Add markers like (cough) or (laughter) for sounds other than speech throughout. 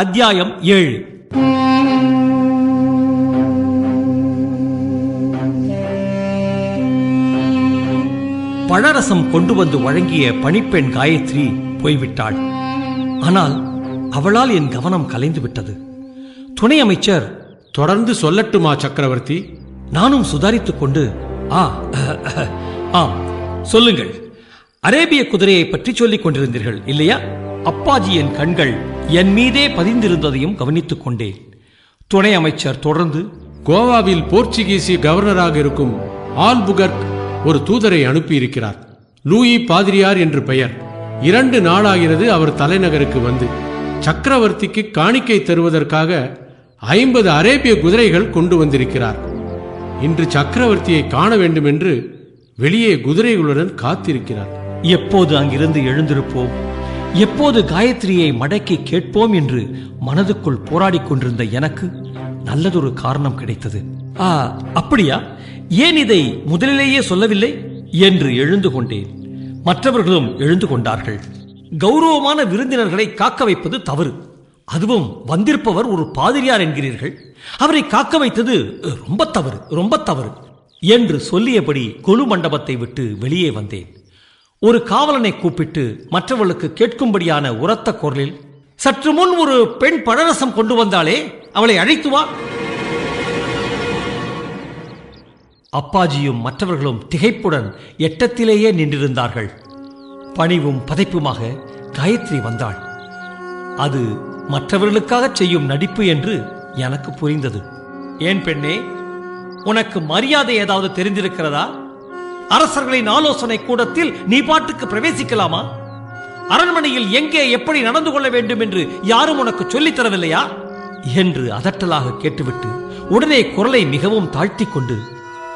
அத்தியாயம் ஏழு. பழரசம் கொண்டு வந்து வழங்கிய பணிப்பெண் காயத்ரி போய்விட்டாள். ஆனால் அவளால் என் கவனம் கலைந்து விட்டது. துணை அமைச்சர் தொடர்ந்து சொல்லட்டுமா சக்கரவர்த்தி? நானும் சுதாரித்துக் கொண்டு ஆ ஆம் சொல்லுங்கள். அரேபிய குதிரையை பற்றி சொல்லிக் கொண்டிருந்தீர்கள் இல்லையா? அப்பாஜியின் கண்கள் என் மீதே பதிந்திருந்ததையும் கவனித்துக் கொண்டேன். துணை அமைச்சர் தொடர்ந்து கோவாவில் போர்ச்சுகீசிய கவர்னராக இருக்கும் ஆல்புகர்க் ஒரு தூதரை அனுப்பியிருக்கிறார். லூயி பாதிரியார் என்று பெயர். இரண்டு நாளாகிறது அவர் தலைநகருக்கு வந்து சக்கரவர்த்திக்கு காணிக்கை தருவதற்காக ஐம்பது அரேபிய குதிரைகள் கொண்டு வந்திருக்கிறார். இன்று சக்கரவர்த்தியை காண வேண்டும் என்று வெளியே குதிரைகளுடன் காத்திருக்கிறார். எப்போது அங்கிருந்து எழுந்திருப்போம்? எப்போது காயத்ரியை மடக்கி கேட்போம் என்று மனதுக்குள் போராடிக் கொண்டிருந்த எனக்கு நல்லதொரு காரணம் கிடைத்தது. ஆ அப்படியா? ஏன் இதை முதலிலேயே சொல்லவில்லை? என்று எழுந்து கொண்டேன். மற்றவர்களும் எழுந்து கொண்டார்கள். கௌரவமான விருந்தினர்களை காக்க வைப்பது தவறு. அதுவும் வந்திருப்பவர் ஒரு பாதிரியார் என்கிறீர்கள். அவரை காக்க வைத்தது ரொம்ப தவறு ரொம்ப தவறு என்று சொல்லியபடி கொலு மண்டபத்தை விட்டு வெளியே வந்தேன். ஒரு காவலனை கூப்பிட்டு மற்றவர்களுக்கு கேட்கும்படியான உரத்த குரலில் சற்று முன் ஒரு பெண் பழரசம் கொண்டு வந்தாலே அவளை அழைத்து வா. அப்பாஜியும் மற்றவர்களும் திகைப்புடன் எட்டத்திலேயே நின்றிருந்தார்கள். பணிவும் பதைப்புமாக காயத்ரி வந்தாள். அது மற்றவர்களுக்காக செய்யும் நடிப்பு என்று எனக்கு புரிந்தது. ஏன் பெண்ணே உனக்கு மரியாதை ஏதாவது தெரிந்திருக்கிறதா? அரசர்களின் ஆலோசனை கூடத்தில் நீ பாட்டுக்கு பிரவேசிக்கலாமா? அரண்மனையில் எங்கே எப்படி நடந்து கொள்ள வேண்டும் என்று யாரும் உனக்கு சொல்லித் தரவில்லையா? என்று அதட்டலாக கேட்டுவிட்டு உடனே குரலை மிகவும் தாழ்த்திக் கொண்டு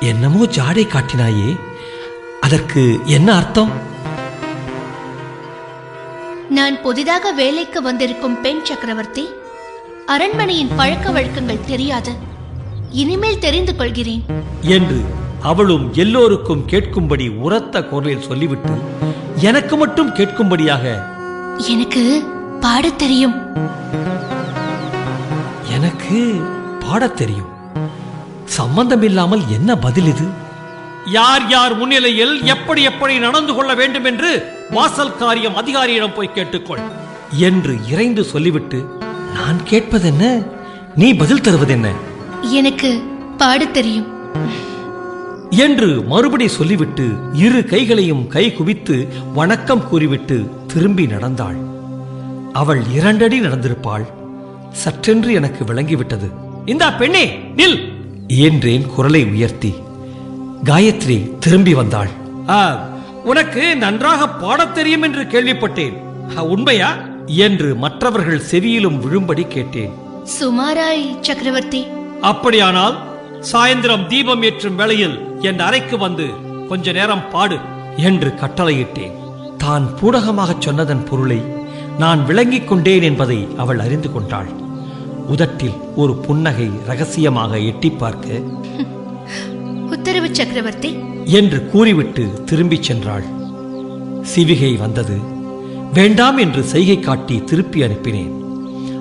என்னமோ ஜாடை காட்டினாயே அதற்கு என்ன அர்த்தம்? நான் புதிதாக வேலைக்கு வந்திருக்கும் பெண் சக்கரவர்த்தி. அரண்மனையின் பழக்க வழக்கங்கள் தெரியாது. இனிமேல் தெரிந்து கொள்கிறேன். என்று அவளும் எல்லோருக்கும் கேட்கும்படி உரத்த குரலில் சொல்லிவிட்டு எனக்கு மட்டும் கேட்கும்படியாக? எனக்கு பாடத் தெரியும். எனக்கு பாடத் தெரியும். சம்பந்தம் இல்லாமல் என்ன பதில் இது? யார் யார் முன்னிலையில் எப்படி எப்படி நடந்து கொள்ள வேண்டும் என்று வாசல் காரியம் அதிகாரியிடம் போய் கேட்டுக்கொள். என்று இறைந்து சொல்லிவிட்டு நான் கேட்பதென்ன? நீ பதில் தருவதென்ன? எனக்கு பாடத் தெரியும். என்று மறுபடி சொல்லிவிட்டு இரு கைகளையும் கை குவித்து வணக்கம் கூறிவிட்டு திரும்பி நடந்தாள். அவள் இரண்டடி நடந்திருப்பாள். சற்றென்று எனக்கு விளங்கிவிட்டது. இந்தா பெண்ணே நில்! என்றேன் குரலை உயர்த்தி. காயத்ரி திரும்பி வந்தாள். "ஆ, உனக்கு நன்றாக பாடத் தெரியும் என்று கேள்விப்பட்டேன். "ஆ, உண்மையா? என்று மற்றவர்கள் செவியிலும் விழும்படி கேட்டேன். சுமாராய் சக்கரவர்த்தி. அப்படியானால் சாயந்திரம் தீபம் ஏற்றும் வேளையில் என் அறைக்கு வந்து கொஞ்ச நேரம் பாடு என்று கட்டளையிட்டேன். தான் பூடகமாகச் சொன்னதன் பொருளை நான் விளங்கிக் கொண்டேன் என்பதை அவள் அறிந்து கொண்டாள். உதட்டில் ஒரு புன்னகை ரகசியமாக எட்டி பார்க்க உத்தரவு சக்கரவர்த்தி. என்று கூறிவிட்டு திரும்பிச் சென்றாள். சிவிகை வந்தது. வேண்டாம் என்று செய்கை காட்டி திருப்பி அனுப்பினேன்.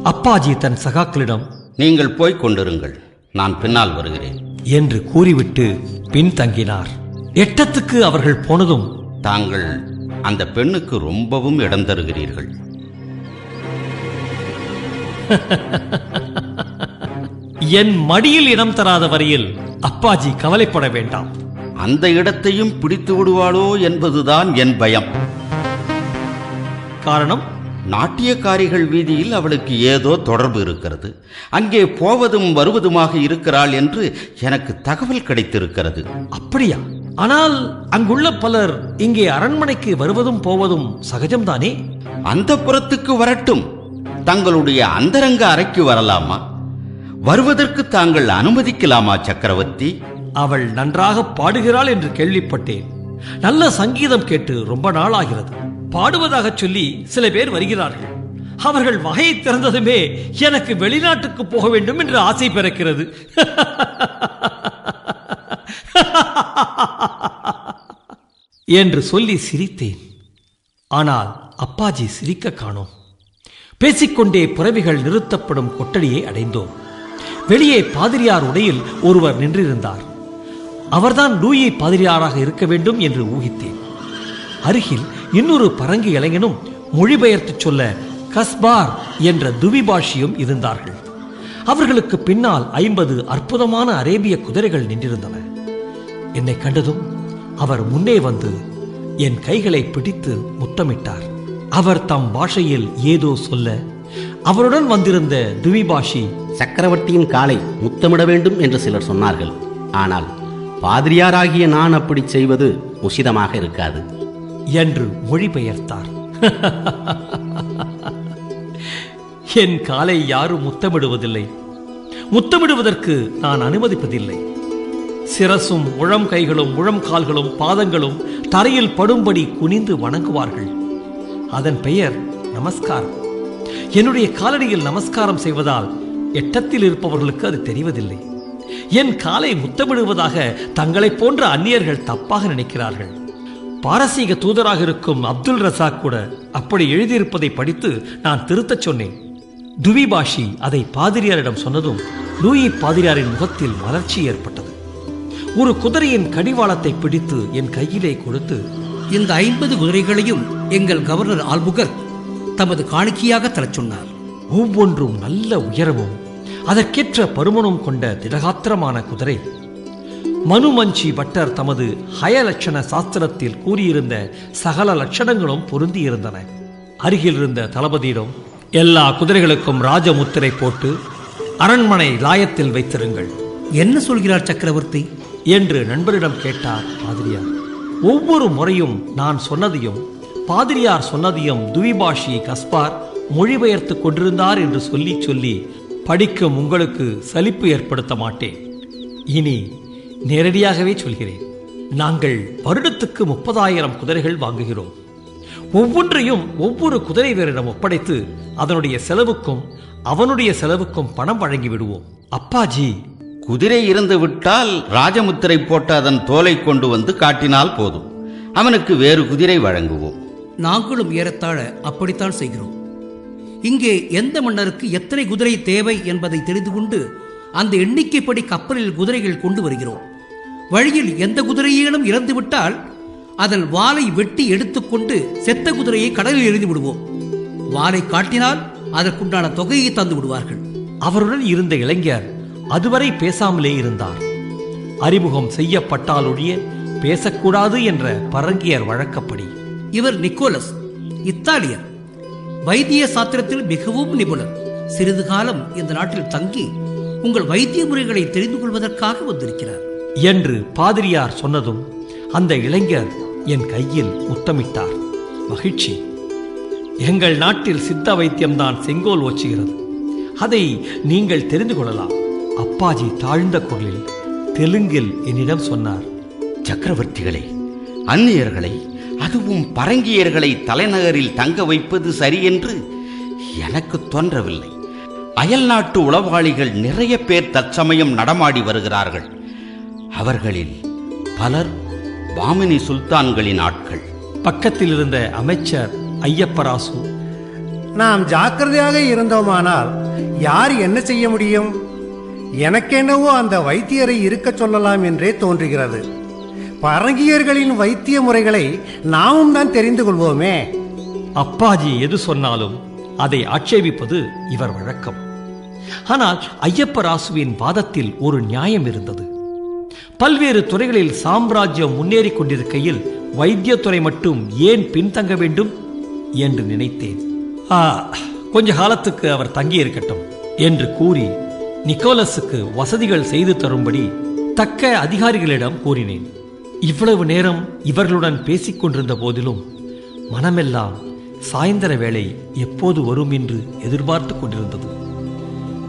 அப்பாஜி தன் சகாக்களிடம் நீங்கள் போய்க் கொண்டிருங்கள். நான் பின்னால் வருகிறேன். என்று கூறிவிட்டு பின்தங்கினார் எட்டத்துக்கு அவர்கள் போனதும் தாங்கள் அந்த பெண்ணுக்கு ரொம்பவும் இடம் தருகிறீர்கள். (laughs) என் மடியில் இடம் தராத வரையில் அப்பாஜி கவலைப்பட வேண்டாம். அந்த இடத்தையும் பிடித்து விடுவாளோ என்பதுதான் என் பயம். காரணம் நாட்டியக்காரிகள் வீதியில் அவளுக்கு ஏதோ தொடர்பு இருக்கிறது. அங்கே போவதும் வருவதுமாக இருக்கிறாள் என்று எனக்கு தகவல் கிடைத்திருக்கிறது. அப்படியா? ஆனால் அங்குள்ள பலர் இங்கே அரண்மனைக்கு வருவதும் போவதும் சகஜம்தானே? அந்த புறத்துக்கு வரட்டும். தங்களுடைய அந்தரங்க அறைக்கு வரலாமா? வருவதற்கு தாங்கள் அனுமதிக்கலாமா சக்கரவர்த்தி? அவள் நன்றாக பாடுகிறாள் என்று கேள்விப்பட்டேன். நல்ல சங்கீதம் கேட்டு ரொம்ப நாள் ஆகிறது பாடுவதாக சொல்லி சில பேர் வருகிறார்கள். அவர்கள் வகையை திறந்ததுமே எனக்கு வெளிநாட்டுக்கு போக வேண்டும் என்று ஆசை பிறக்கிறது. (laughs) என்று சொல்லி சிரித்தேன். ஆனால் அப்பாஜி சிரிக்க காணோம். பேசிக்கொண்டே புறவிகள் நிறுத்தப்படும் கொட்டடியை அடைந்தோம். வெளியே பாதிரியார் உடையில் ஒருவர் நின்றிருந்தார். அவர்தான் லூயி பாதிரியாராக இருக்க வேண்டும் என்று ஊகித்தேன். அருகில் இன்னொரு பரங்கி இளைஞனும் மொழிபெயர்த்துச் சொல்ல கஸ்பார் என்ற துவிபாஷியும் இருந்தார்கள். அவர்களுக்கு பின்னால் ஐம்பது அற்புதமான அரேபிய குதிரைகள் நின்றிருந்தன. என்னை கண்டதும் அவர் முன்னே வந்து என் கைகளை பிடித்து முத்தமிட்டார். அவர் தம் பாஷையில் ஏதோ சொல்ல அவருடன் வந்திருந்த துவிபாஷி சக்கரவர்த்தியின் காலை முத்தமிட வேண்டும் என்று சிலர் சொன்னார்கள். ஆனால் பாதிரியாராகிய நான் அப்படி செய்வது உசிதமாக இருக்காது. என்று மொழிபெயர்த்தார். என் காலை யாரும் முத்தமிடுவதில்லை. முத்தமிடுவதற்கு நான் அனுமதிப்பதில்லை. சிரசும் முழம் கைகளும் முழம் கால்களும் பாதங்களும் தரையில் படும்படி குனிந்து வணங்குவார்கள். அதன் பெயர் நமஸ்காரம். என்னுடைய காலடியில் நமஸ்காரம் செய்வதால் எட்டத்தில் இருப்பவர்களுக்கு அது தெரிவதில்லை. என் காலை முத்தமிடுவதாக தங்களைப் போன்ற அந்நியர்கள் தப்பாக நினைக்கிறார்கள். பாரசீக தூதராக இருக்கும் அப்துல் ரசாக் கூட அப்படி எழுதியிருப்பதை படித்து நான் திருத்தச் சொன்னேன். துவிபாஷி அதை பாதிரியாரிடம் சொன்னதும் லூயி பாதிரியாரின் முகத்தில் மலர்ச்சி ஏற்பட்டது. ஒரு குதிரையின் கடிவாளத்தை பிடித்து என் கையிலே கொடுத்து இந்த ஐம்பது குதிரைகளையும் எங்கள் கவர்னர் ஆல்புகர் தமது காணிக்கையாக தரச் சொன்னார். ஒவ்வொன்றும் நல்ல உயரமும் அதற்கேற்ற பருமனும் கொண்ட திடகாத்திரமான குதிரை மனுமஞ்சி பட்டர் தமது ஹயலட்சண சாஸ்திரத்தில் கூறியிருந்த சகல லட்சணங்களும் பொருந்தியிருந்தன. அருகில் இருந்த தளபதியிடம் எல்லா குதிரைகளுக்கும் ராஜமுத்திரை போட்டு அரண்மனை லாயத்தில் வைத்திருங்கள். என்ன சொல்கிறார் சக்கரவர்த்தி? என்று நண்பரிடம் கேட்டார் பாதிரியார். ஒவ்வொரு முறையும் நான் சொன்னதையும் பாதிரியார் சொன்னதையும் துவிபாஷி கஸ்பார் மொழிபெயர்த்து கொண்டிருந்தார் என்று சொல்லி சொல்லி படிக்கும் உங்களுக்கு சலிப்பு ஏற்படுத்த மாட்டேன். இனி நேரடியாகவே சொல்கிறேன். நாங்கள் வருடத்துக்கு முப்பதாயிரம் குதிரைகள் வாங்குகிறோம். ஒவ்வொன்றையும் ஒவ்வொரு குதிரை வீரரிடம் ஒப்படைத்து அதனுடைய செலவுக்கும் அவனுடைய செலவுக்கும் பணம் வழங்கி விடுவோம். அப்பாஜி. குதிரை இருந்து விட்டால் ராஜமுத்திரை போட்ட அதன் தோலை கொண்டு வந்து காட்டினால் போதும். அவனுக்கு வேறு குதிரை வழங்குவோம். நாங்களும் ஏறத்தாழ அப்படித்தான் செய்கிறோம். இங்கே எந்த மன்னருக்கு எத்தனை குதிரை தேவை என்பதை தெரிந்து கொண்டு அந்த எண்ணிக்கைப்படி கப்பலில் குதிரைகள் கொண்டு வருகிறோம். வழியில் எந்த குதிரையேனும் இறந்துவிட்டால் அதன் வாலை வெட்டி எடுத்துக்கொண்டு செத்த குதிரையை கடலில் எறிந்து விடுவோம் வாலை காட்டினால் அதற்குண்டான தொகையை தந்து விடுவார்கள். அவருடன் இருந்த இளைஞர் அதுவரை பேசாமலே இருந்தார். அறிமுகம் செய்யப்பட்டால் ஒழிய பேசக்கூடாது என்ற பரங்கியர் வழக்கப்படி. இவர் நிக்கோலஸ் இத்தாலியர். வைத்திய சாத்திரத்தில் மிகவும் நிபுணர். சிறிது காலம் இந்த நாட்டில் தங்கி உங்கள் வைத்திய முறைகளை தெரிந்து கொள்வதற்காக வந்திருக்கிறார். என்று பாதிரியார் சொன்னதும் அந்த இளைஞர் என் கையில் முத்தமிட்டார். மகிழ்ச்சி. எங்கள் நாட்டில் சித்த வைத்தியம்தான் செங்கோல் ஓச்சுகிறது. அதை நீங்கள் தெரிந்து கொள்ளலாம். அப்பாஜி தாழ்ந்த குரலில் தெலுங்கில் என்னிடம் சொன்னார். சக்கரவர்த்திகளே அந்நியர்களை அதுவும் பரங்கியர்களை தலைநகரில் தங்க வைப்பது சரி என்று எனக்கு தோன்றவில்லை. அயல் நாட்டு உளவாளிகள் நிறைய பேர் தற்சமயம் நடமாடி வருகிறார்கள். அவர்களில் பலர் பாமினி சுல்தான்களின் ஆட்கள். பக்கத்தில் இருந்த அமைச்சர் ஐயப்பராசு நாம் ஜாக்கிரதையாக இருந்தோமானால் யார் என்ன செய்ய முடியும்? எனக்கென்னவோ அந்த வைத்தியரை இருக்கச் சொல்லலாம் என்றே தோன்றுகிறது. பரங்கியர்களின் வைத்திய முறைகளை நாமும் தான் தெரிந்து கொள்வோமே. அப்பாஜி எது சொன்னாலும் அதை ஆட்சேபிப்பது இவர் வழக்கம். ஆனால் ஐயப்பராசுவின் வாதத்தில் ஒரு நியாயம் இருந்தது. பல்வேறு துறைகளில் சாம்ராஜ்யம் முன்னேறிக் கொண்டிருக்கையில் வைத்தியத்துறை மட்டும் ஏன் பின்தங்க வேண்டும் என்று நினைத்தேன். ஆ, கொஞ்ச காலத்துக்கு அவர் தங்கியிருக்கட்டும் என்று கூறி நிக்கோலஸுக்கு வசதிகள் செய்து தரும்படி தக்க அதிகாரிகளிடம் கூறினேன். இவ்வளவு நேரம் இவர்களுடன் பேசிக் கொண்டிருந்த போதிலும் மனமெல்லாம் சாயந்தர வேளை எப்போது வரும் என்று எதிர்பார்த்து கொண்டிருந்தது.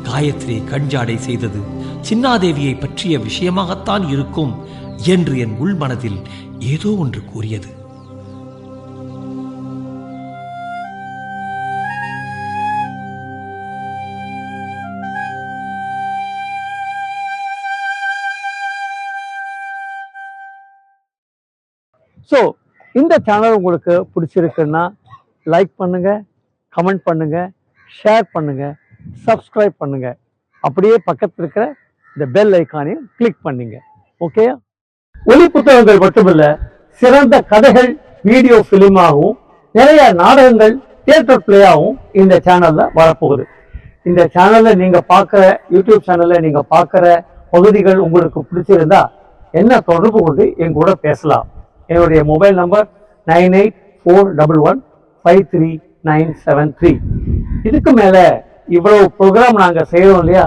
காயத்ரி கண்ஜாடை செய்தது சின்னாதேவியை பற்றிய விஷயமாகத்தான் இருக்கும் என்று என் உள்மனதில் ஏதோ ஒன்று கூறியது. ஸோ இந்த சேனல் உங்களுக்கு பிடிச்சிருக்குன்னா லைக் பண்ணுங்க கமெண்ட் பண்ணுங்க ஷேர் பண்ணுங்க சப்ஸ்கிரைப் பண்ணுங்க. அப்படியே பக்கத்தில் இருக்கிற இந்த பெல் ஐக்கானையும் கிளிக் பண்ணுங்க. ஓகே ஒலி புத்தகங்கள் மட்டுமல்ல சிறந்த கதைகள் வீடியோ ஃபிலிமாகவும் நிறைய நாடகங்கள் தியேட்டர் பிளேயாகவும் இந்த சேனல்ல வரப்போகுது. இந்த சேனல்ல நீங்க பார்க்குற யூடியூப் சேனல்ல நீங்க பார்க்குற பகுதிகள் உங்களுக்கு பிடிச்சிருந்தா என்ன தொடர்பு கொண்டு என் கூட பேசலாம். என்னுடைய mobile number nine eight four double one five three nine seven three. இதுக்கு மேலே இவ்வளவு ப்ரோக்ராம் நாங்கள் செய்கிறோம் இல்லையா?